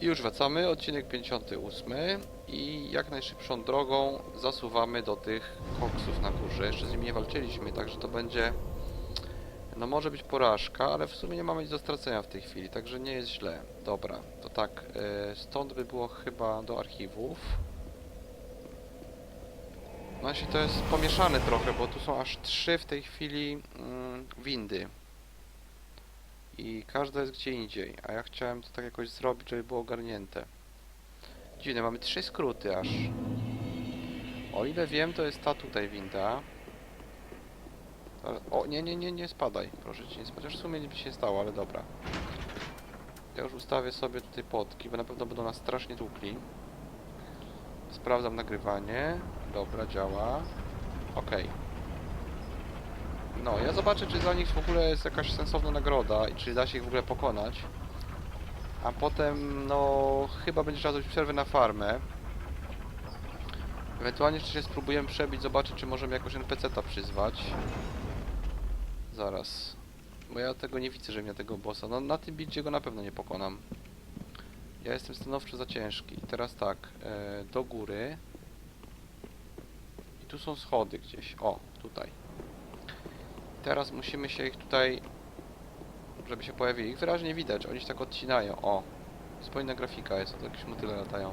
I już wracamy, odcinek 58 i jak najszybszą drogą zasuwamy do tych koksów na górze. Jeszcze z nimi nie walczyliśmy, także to będzie... No może być porażka, ale w sumie nie mamy nic do stracenia w tej chwili, także nie jest źle. Dobra, to tak, e, stąd by było chyba do archiwów. No jeśli to jest pomieszane trochę, bo tu są aż trzy w tej chwili mm, windy. I każda jest gdzie indziej, a ja chciałem to tak jakoś zrobić, żeby było ogarnięte. Dziwne, mamy trzy skróty aż. O ile wiem, to jest ta tutaj winda. O, nie, nie, nie, nie spadaj, proszę cię, nie spadaj. Chociaż w sumie by się stało, ale dobra. Ja już ustawię sobie tutaj potki, bo na pewno będą nas strasznie tłukli. Sprawdzam nagrywanie. Dobra, działa. Okej. No, ja zobaczę, czy za nich w ogóle jest jakaś sensowna nagroda i czy da się ich w ogóle pokonać. A potem, no, chyba będzie trzeba zrobić przerwę na farmę. Ewentualnie jeszcze się spróbujemy przebić, zobaczyć, czy możemy jakoś NPC-ta przyzwać. Zaraz. Bo ja tego nie widzę, że mnie tego bossa. No, na tym bicie go na pewno nie pokonam. Ja jestem stanowczo za ciężki. I teraz tak, e, do góry. I tu są schody gdzieś. O, tutaj. Teraz musimy się ich tutaj, żeby się pojawili. Ich wyraźnie widać, oni się tak odcinają. O, spójna grafika jest, to jakieś motyle latają.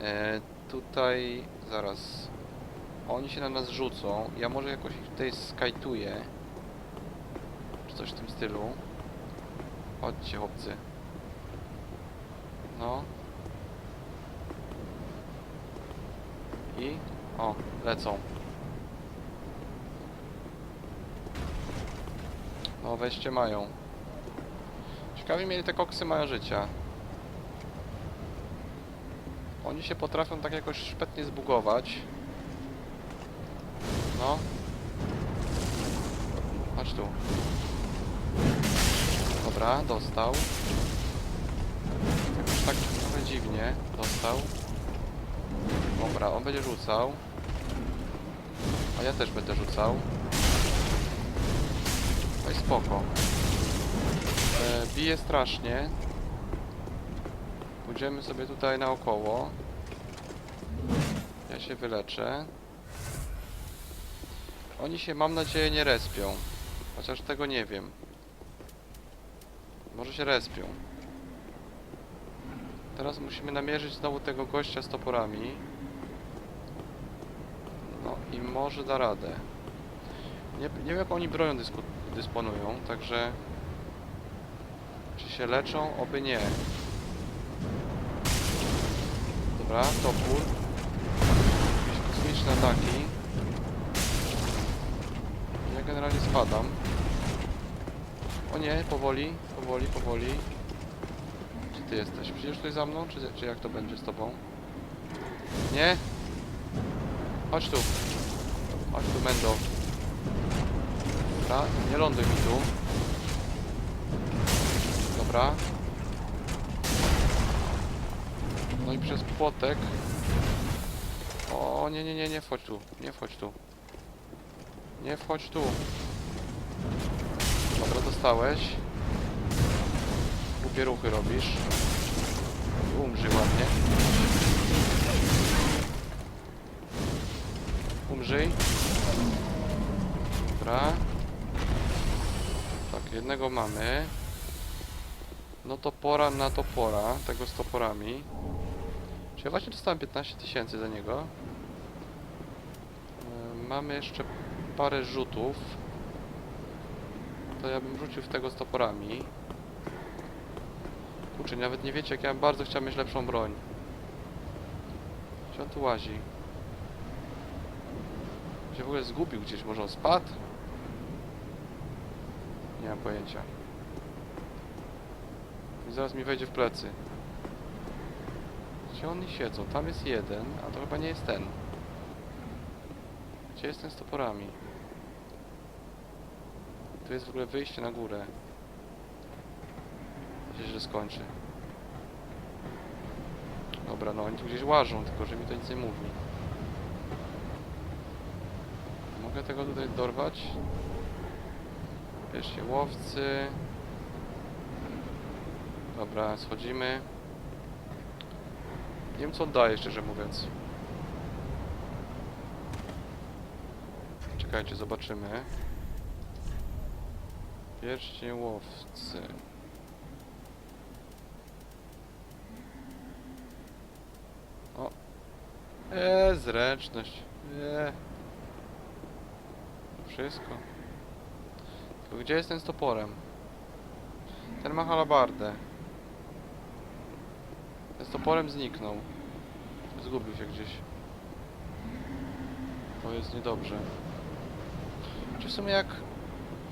E, tutaj, zaraz. Oni się na nas rzucą. Ja może jakoś ich tutaj skajtuję. Czy coś w tym stylu. Chodźcie, chłopcy. No. I... O, lecą. No, weźcie mają. Ciekawi mnie, ile te koksy mają życia. Oni się potrafią tak jakoś szpetnie zbugować. No. Chodź tu. Dobra, dostał. Jakoś tak trochę dziwnie dostał. Dobra, on będzie rzucał. A ja też będę rzucał. I spoko. E, bije strasznie. Pójdziemy sobie tutaj naokoło. Ja się wyleczę. Oni się, mam nadzieję, nie respią. Chociaż tego nie wiem. Może się respią. Teraz musimy namierzyć znowu tego gościa z toporami. No i może da radę. Nie, nie wiem jak oni bronią dysku, dysponują, także... Czy się leczą? Oby nie. Dobra, topór. Jakieś kosmiczne ataki. Ja generalnie spadam. O nie, powoli, powoli, powoli. Gdzie ty jesteś? Przyjdziesz tutaj za mną, czy, czy jak to będzie z tobą? Nie? Chodź tu. Chodź tu, Mendo. Dobra, nie ląduj mi tu. Dobra. No i przez płotek. O, nie, nie, nie, nie wchodź tu. Nie wchodź tu. Nie wchodź tu. Dobra, dostałeś. Głupie ruchy robisz. Umrzyj ładnie. Umrzyj. Dobra. Jednego mamy. No to pora na topora, tego z toporami. Czy ja właśnie dostałem 15 tysięcy za niego? Yy, Mamy jeszcze parę rzutów. To ja bym rzucił w tego z toporami. Kurczę, nawet nie wiecie jak ja bardzo chciałem mieć lepszą broń. Gdzie on tu łazi? Się w ogóle zgubił gdzieś, może on spadł? Nie mam pojęcia. I zaraz mi wejdzie w plecy. Gdzie oni siedzą? Tam jest jeden, a to chyba nie jest ten. Gdzie jest ten z toporami? Tu jest w ogóle wyjście na górę. Gdzieś, że skończy. Dobra, no oni tu gdzieś łażą, tylko że mi to nic nie mówi. Mogę tego tutaj dorwać? Bierzcie łowcy. Dobra, schodzimy. Nie wiem co on daje, szczerze mówiąc. Czekajcie, zobaczymy. Pierścień łowcy. O. Eee, zręczność. Eee. Wszystko. Gdzie jest ten z toporem? Ten ma halabardę. Ten z toporem zniknął. Zgubił się gdzieś. To jest niedobrze. Czy w sumie jak...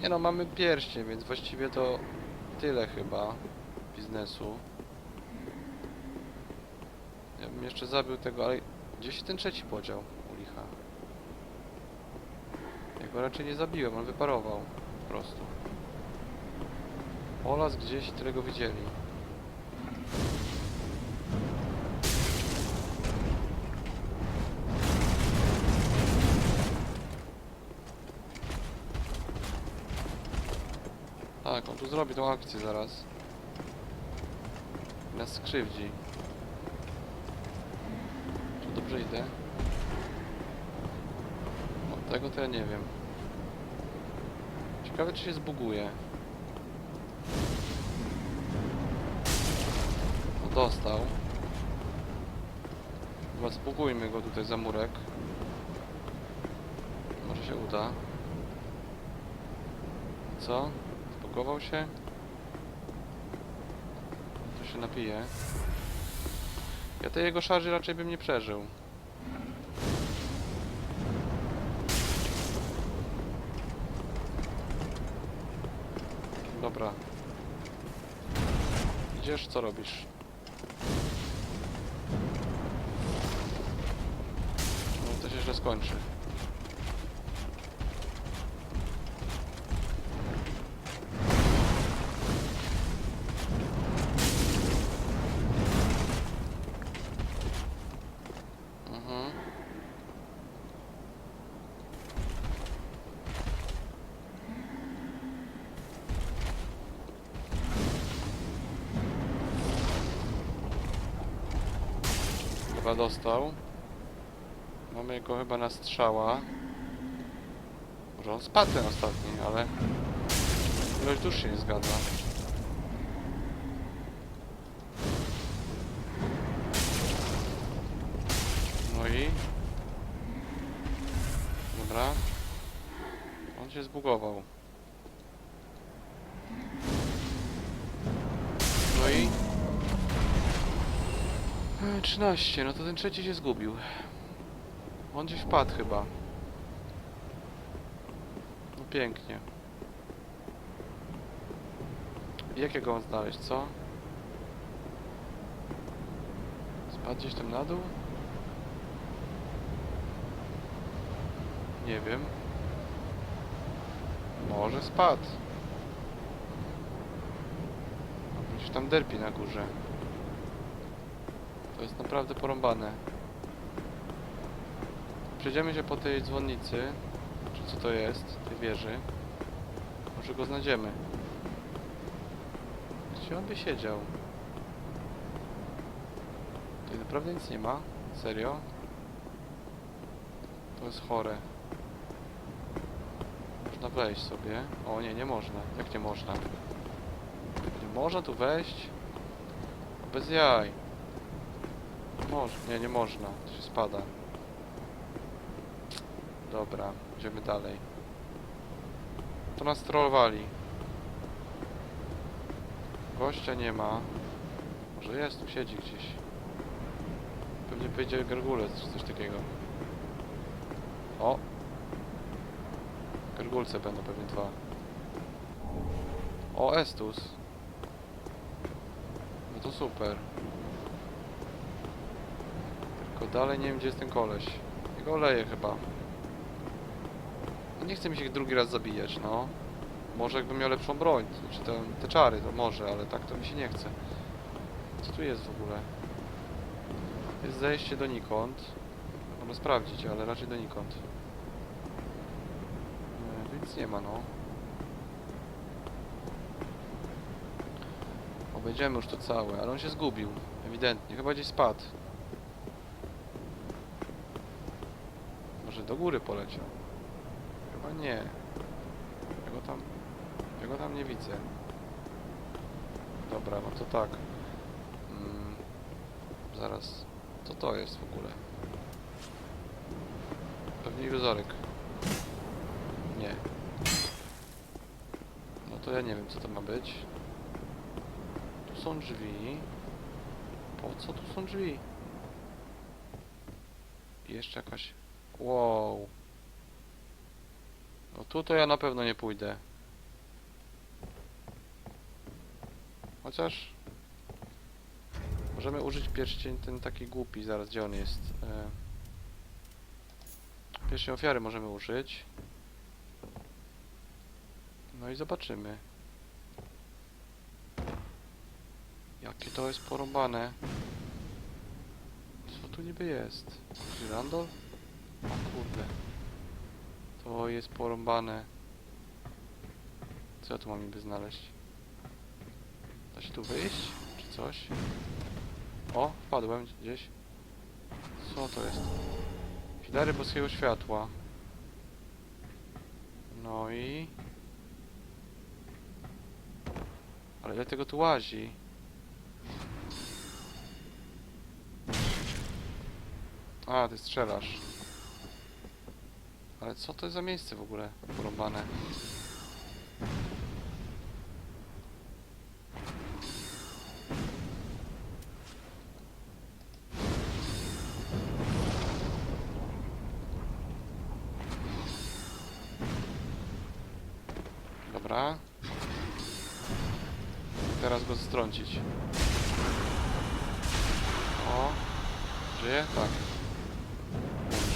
Nie no, mamy pierścień, więc właściwie to tyle chyba biznesu. Ja bym jeszcze zabił tego, ale gdzie się ten trzeci podział u licha? Ja go raczej nie zabiłem, on wyparował prostu. Olas gdzieś, tyle go widzieli. Tak, on tu zrobi tą akcję zaraz. I nas skrzywdzi. Czy dobrze idę? O, tego to ja nie wiem. Ciekawe czy się zbuguje. O, dostał. Chyba zbugujmy go tutaj za murek. Może się uda. Co? Zbugował się? To się napije. Ja tej jego szarży raczej bym nie przeżył. Dobra. Idziesz, co robisz? No to się źle skończy. Chyba dostał. Mamy go chyba na strzała. Może on spadł ten ostatni, ale ilość dusz się nie zgadza. No i... Dobra. On się zbugował. 13, no to ten trzeci się zgubił. On gdzieś wpadł chyba. No pięknie. Jakiego on znaleźć, co? Spadł gdzieś tam na dół? Nie wiem. Może spadł. Gdzieś tam derpi na górze. Jest naprawdę porąbane. Przejdziemy się po tej dzwonnicy, czy co to jest, tej wieży. Może go znajdziemy. Gdzie on by siedział? Tutaj naprawdę nic nie ma? Serio? To jest chore. Można wejść sobie. O nie, nie można. Jak nie można? Nie można tu wejść? Bez jaj. Może, nie, nie można. To się spada. Dobra, idziemy dalej. To nas trollowali. Gościa nie ma. Może jest, tu siedzi gdzieś. Pewnie powiedział gargulec czy coś takiego. O! Gargulce będą pewnie dwa. O, Estus. No to super. Tylko dalej nie wiem gdzie jest ten koleś. Jego oleje chyba. No nie chce mi się drugi raz zabijać, no. Może jakbym miał lepszą broń, czy te, te czary, to może, ale tak to mi się nie chce. Co tu jest w ogóle? Jest zejście donikąd. Można sprawdzić, ale raczej donikąd. Nie, nic nie ma, no. Obejdziemy już to całe, ale on się zgubił. Ewidentnie, chyba gdzieś spadł. Może do góry poleciał? Chyba nie. Ja go tam... Ja go tam nie widzę. Dobra, no to tak. Mm, zaraz. Co to jest w ogóle? Pewnie iluzorek. Nie. No to ja nie wiem co to ma być. Tu są drzwi. Po co tu są drzwi? I jeszcze jakaś... Wow. No tu to ja na pewno nie pójdę. Chociaż... Możemy użyć pierścień ten taki głupi, zaraz gdzie on jest? E... Pierścień ofiary możemy użyć. No i zobaczymy. Jakie to jest porąbane. Co tu niby jest? Girandol? Kurde. To jest porąbane. Co ja tu mam niby znaleźć? Da się tu wyjść? Czy coś? O, wpadłem gdzieś. Co to jest? Filary boskiego światła. No i... Ale ile tego tu łazi? A, ty strzelasz. Ale co to jest za miejsce w ogóle porąbane? Dobra. Teraz go strącić. O. Żyje? Tak.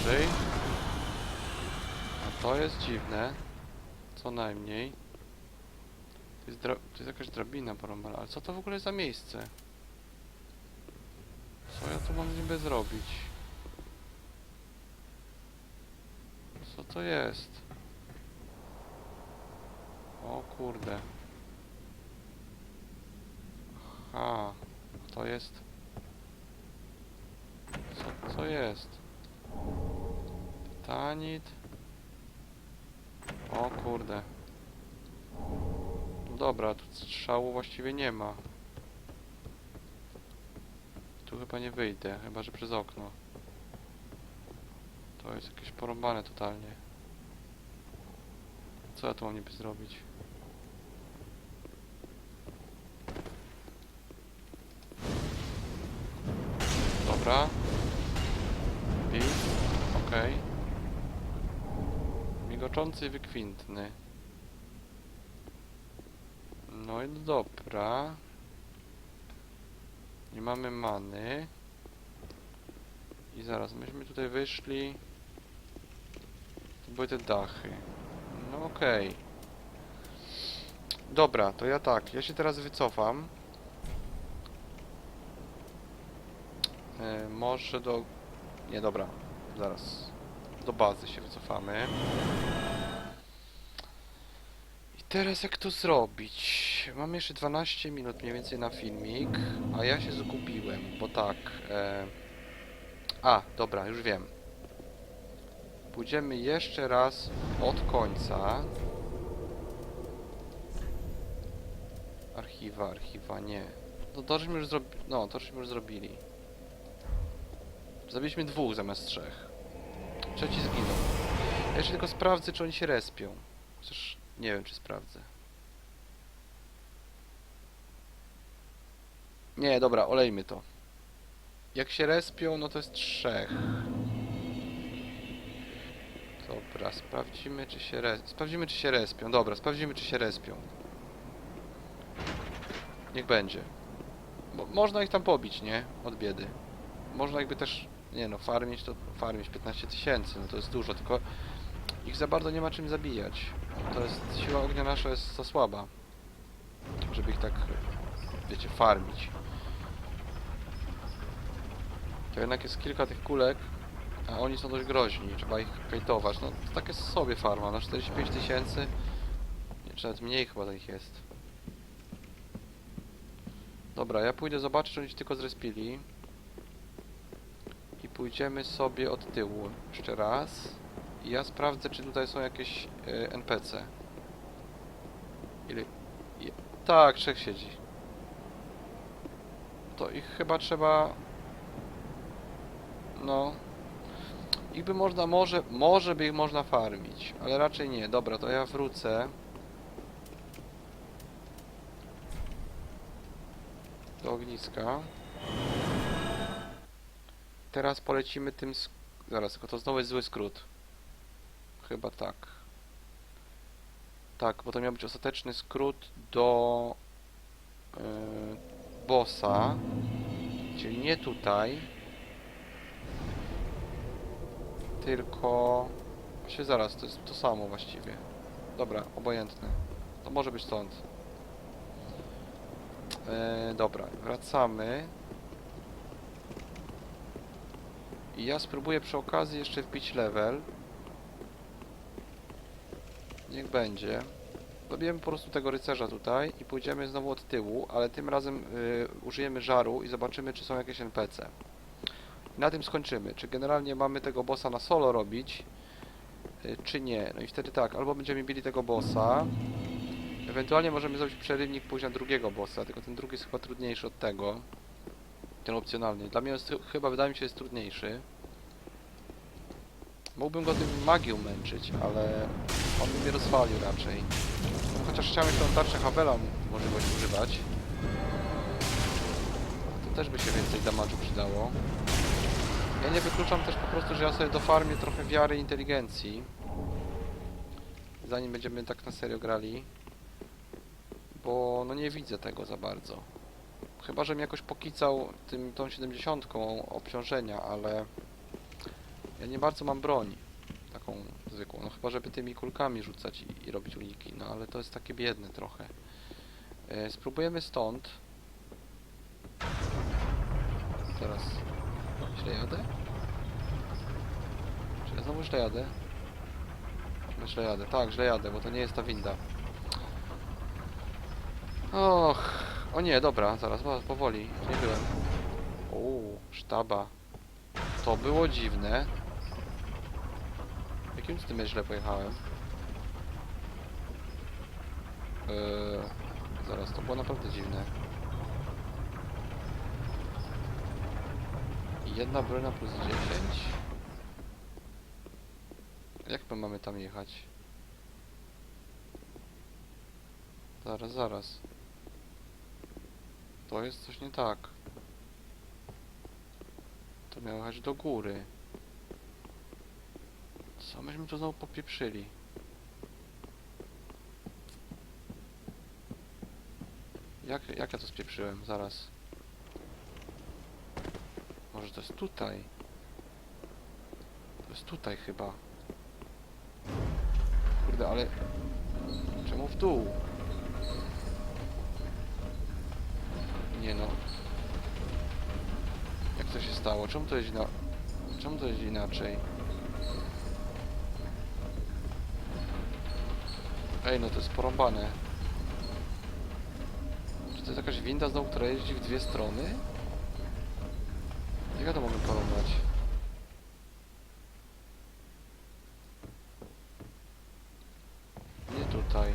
Żyj. To jest dziwne. Co najmniej. To jest, to jest jakaś drabina porąbana. Ale co to w ogóle jest za miejsce? Co ja tu mam niby zrobić? Co to jest? O kurde. Aha. To jest... Co, co jest? Titanit. O kurde. No dobra, tu strzału właściwie nie ma. Tu chyba nie wyjdę, chyba że przez okno. To jest jakieś porąbane totalnie. Co ja tu mam niby zrobić? Wykwintny. No i dobra. Nie mamy many. I zaraz, myśmy tutaj wyszli. To były te dachy. No okej. Dobra, to ja tak, ja się teraz wycofam. E, może do... Nie, dobra. Zaraz. Do bazy się wycofamy. Teraz jak to zrobić? Mam jeszcze 12 minut mniej więcej na filmik, a ja się zgubiłem, bo tak... E... A, dobra, już wiem. Pójdziemy jeszcze raz od końca. Archiwa, archiwa, nie. No to żeśmy już zrobili. No, to żeśmy już zrobili. Zabiliśmy dwóch zamiast trzech. Trzeci zginął. Ja jeszcze tylko sprawdzę, czy oni się respią. Nie wiem, czy sprawdzę. Nie, dobra, olejmy to. Jak się respią, no to jest trzech. Dobra, sprawdzimy, czy się res... Sprawdzimy, czy się respią. Dobra, sprawdzimy, czy się respią. Niech będzie. Bo można ich tam pobić, nie? Od biedy. Można jakby też, nie no, farmić to farmić 15 tysięcy, no to jest dużo, tylko ich za bardzo nie ma czym zabijać. To jest, siła ognia nasza jest za słaba, żeby ich tak, wiecie, farmić. To jednak jest kilka tych kulek, a oni są dość groźni, trzeba ich kajtować. No, to takie sobie farma, na 45 tysięcy, czy nawet mniej chyba ich jest. Dobra, ja pójdę zobaczyć, czy oni się tylko zrespili. I pójdziemy sobie od tyłu jeszcze raz. Ja sprawdzę, czy tutaj są jakieś e, NPC. Ile... Je... Tak, trzech siedzi. To ich chyba trzeba... No... Ich by można, może, może by ich można farmić, ale raczej nie. Dobra, to ja wrócę. Do ogniska. Teraz polecimy tym... Zaraz, tylko to znowu jest zły skrót. Chyba tak. Tak, bo to miał być ostateczny skrót do yy, bossa, czyli nie tutaj, tylko właśnie zaraz, to jest to samo właściwie. Dobra, obojętne. To może być stąd. Yy, dobra, wracamy. I ja spróbuję przy okazji jeszcze wbić level. Niech będzie. Dobijemy po prostu tego rycerza tutaj i pójdziemy znowu od tyłu, ale tym razem y, użyjemy żaru i zobaczymy, czy są jakieś NPC. I na tym skończymy. Czy generalnie mamy tego bossa na solo robić, y, czy nie. No i wtedy tak, albo będziemy bili tego bossa, ewentualnie możemy zrobić przerywnik pójść na drugiego bossa, tylko ten drugi jest chyba trudniejszy od tego. Ten opcjonalny. Dla mnie jest, chyba wydaje mi się jest trudniejszy. Mógłbym go tym magią męczyć, ale on by mnie rozwalił raczej. No, chociaż chciałem tą tarczę Havela możliwość używać. To też by się więcej damage'u przydało. Ja nie wykluczam też po prostu, że ja sobie dofarmię trochę wiary i inteligencji. Zanim będziemy tak na serio grali. Bo no nie widzę tego za bardzo. Chyba, że mi jakoś pokicał tym, tą 70 obciążenia, ale ja nie bardzo mam broń taką zwykłą. No chyba, żeby tymi kulkami rzucać i, i robić uniki, no ale to jest takie biedne trochę. E, spróbujemy stąd. Teraz źle jadę? Czy ja znowu źle jadę? Chyba źle jadę. Tak, źle jadę, bo to nie jest ta winda. Och, o nie, dobra, zaraz, powoli, nie byłem. Uuu, sztaba. To było dziwne. Jakim tym ja źle pojechałem? Eee, zaraz, to było naprawdę dziwne. Jedna brona plus 10? Jak my mamy tam jechać? Zaraz, zaraz. To jest coś nie tak. To miało jechać do góry. Co myśmy tu znowu popieprzyli? Jak, jak ja to spieprzyłem? Zaraz. Może to jest tutaj? To jest tutaj chyba. Kurde, ale... Czemu w dół? Nie no. Jak to się stało? Czemu to jest ina... Czemu to jest inaczej? Ej, no to jest porąbane. Czy to jest jakaś winda znowu, która jeździ w dwie strony? Jak ja to mogę porąbać? Nie tutaj.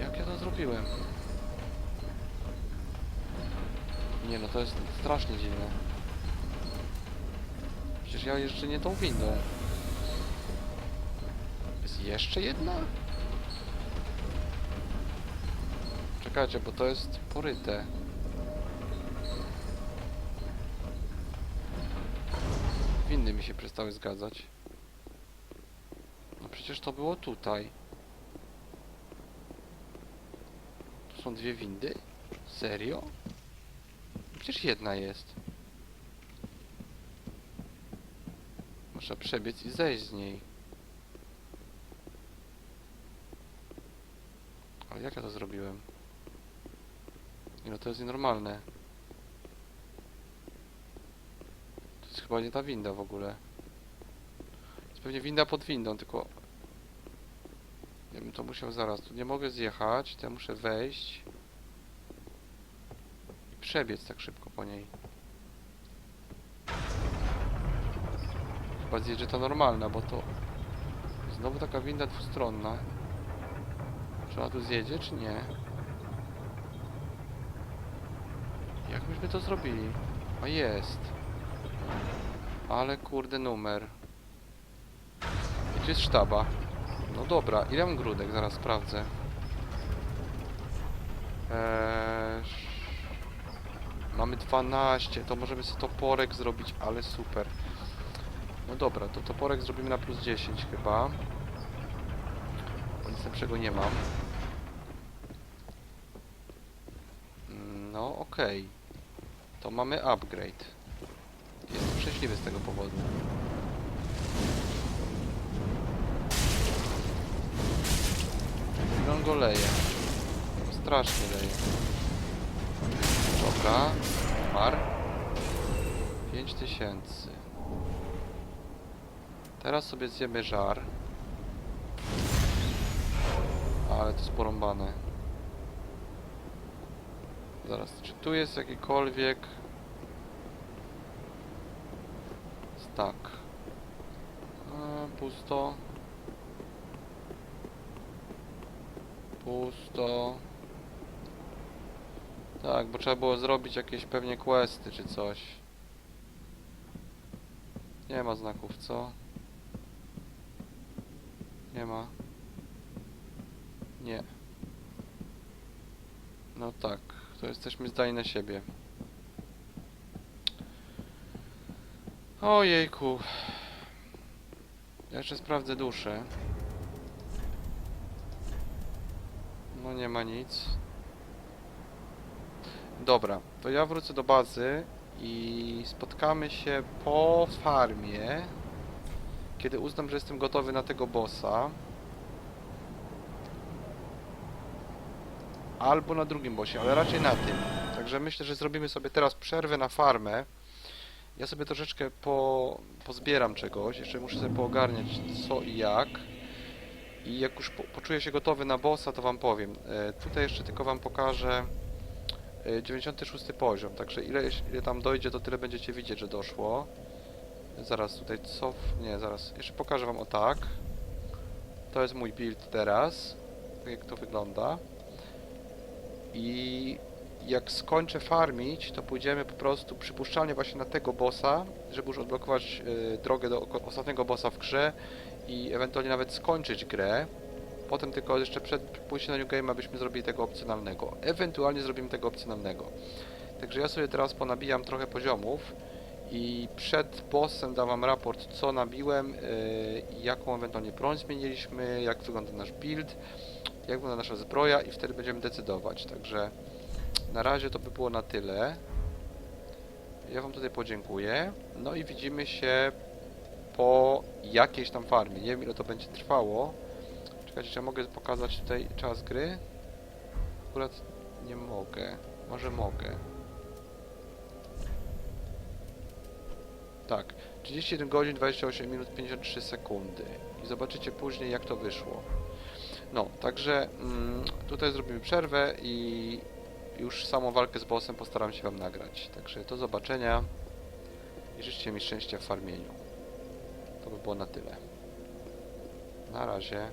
Jak ja to zrobiłem? Nie no, to jest strasznie dziwne. Przecież ja jeszcze nie tą windą. Jeszcze jedna? Czekajcie, bo to jest poryte. Windy mi się przestały zgadzać. No przecież to było tutaj. Tu są dwie windy? Serio? Przecież jedna jest. Muszę przebiec i zejść z niej. Ale jak ja to zrobiłem? Nie no, to jest nienormalne. To jest chyba nie ta winda w ogóle. To jest pewnie winda pod windą, tylko... Ja bym to musiał zaraz. Tu nie mogę zjechać, to ja muszę wejść. I przebiec tak szybko po niej. chyba zjedzie ta normalna, bo to... Znowu taka winda dwustronna. Czy ona tu zjedzie, czy nie? Jak myśmy to zrobili? A jest. Ale kurde numer. Gdzie jest sztaba? No dobra, ile mam grudek? Zaraz sprawdzę. Eee, mamy 12, to możemy sobie toporek zrobić, ale super. No dobra, to toporek zrobimy na plus 10 chyba. Bo nic lepszego nie mam. Mm, No okej. To mamy upgrade. Jestem szczęśliwy z tego powodu. Ile on go leje? Strasznie leje. Dobra. Mar. 5000. Teraz sobie zjemy żar. Ale to jest porąbane. Zaraz, czy tu jest jakikolwiek... Tak. A, pusto. Pusto. Tak, bo trzeba było zrobić jakieś pewnie questy czy coś. Nie ma znaków, co? Nie ma. Nie. No tak, to jesteśmy zdani na siebie. Ojejku. Ja jeszcze sprawdzę duszę. No nie ma nic. Dobra, to ja wrócę do bazy i spotkamy się po farmie, kiedy uznam, że jestem gotowy na tego bossa. Albo na drugim bossie, ale raczej na tym. Także myślę, że zrobimy sobie teraz przerwę na farmę. Ja sobie troszeczkę po, pozbieram czegoś, jeszcze muszę sobie poogarniać co i jak. I jak już po, poczuję się gotowy na bossa, to wam powiem. E, tutaj jeszcze tylko wam pokażę e, 96 poziom, także ile, ile tam dojdzie, to tyle będziecie widzieć, że doszło. Zaraz tutaj cof... nie, zaraz, jeszcze pokażę wam o tak. To jest mój build teraz, tak jak to wygląda. I jak skończę farmić, to pójdziemy po prostu przypuszczalnie właśnie na tego bossa, żeby już odblokować y, drogę do ostatniego bossa w grze i ewentualnie nawet skończyć grę. Potem tylko jeszcze przed pójściem na New Game, abyśmy zrobili tego opcjonalnego. Ewentualnie zrobimy tego opcjonalnego. Także ja sobie teraz ponabijam trochę poziomów i przed bossem dam wam raport, co nabiłem, y, jaką ewentualnie broń zmieniliśmy, jak wygląda nasz build, jak wygląda nasza zbroja i wtedy będziemy decydować. Także na razie to by było na tyle. Ja Wam tutaj podziękuję. No i widzimy się po jakiejś tam farmie. Nie wiem ile to będzie trwało. Czekajcie, czy ja mogę pokazać tutaj czas gry? Akurat nie mogę. Może mogę. Tak. 31 godzin, 28 minut, 53 sekundy. I zobaczycie później jak to wyszło. No, także mm, tutaj zrobimy przerwę i już samą walkę z bossem postaram się Wam nagrać. Także do zobaczenia i życzcie mi szczęścia w farmieniu. To by było na tyle. Na razie.